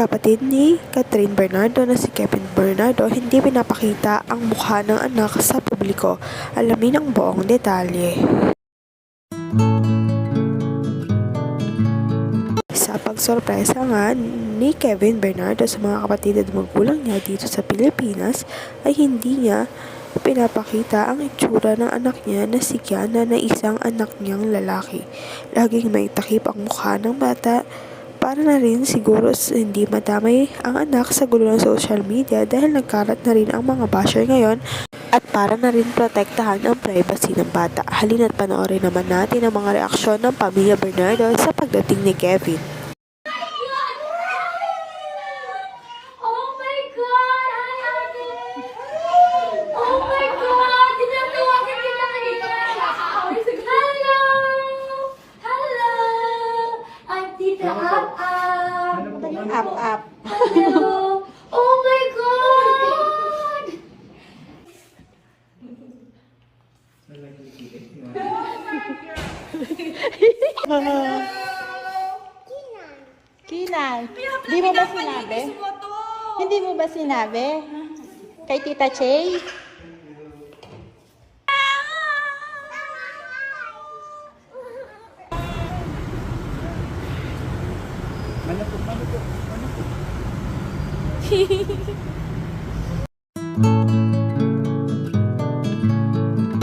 Kapatid ni Catherine Bernardo na si Kevin Bernardo hindi pinapakita ang mukha ng anak sa publiko. Alamin ang buong detalye. Sa pagsorpresa nga ni Kevin Bernardo sa mga kapatid at magulang niya dito sa Pilipinas ay hindi niya pinapakita ang itsura ng anak niya na si Kiana na isang anak niyang lalaki. Laging may takip ang mukha ng bata para na rin siguro hindi madamay ang anak sa gulo ng social media dahil nagkalat na rin ang mga basher ngayon at para na rin protektahan ang privacy ng bata. Halina't panoorin naman natin ang mga reaksyon ng pamilya Bernardo sa pagdating ni Kevin. Oh my God! Hi, ate! Oh my God! Tinatawagan kita kanina! Hello! Hello! Tita Up Up! Up, up. Hello! Oh my God! Kinan, di mo ba sinabi? Hindi mo ba sinabi? Kay Tita Che? Ano po? Ano? Ano?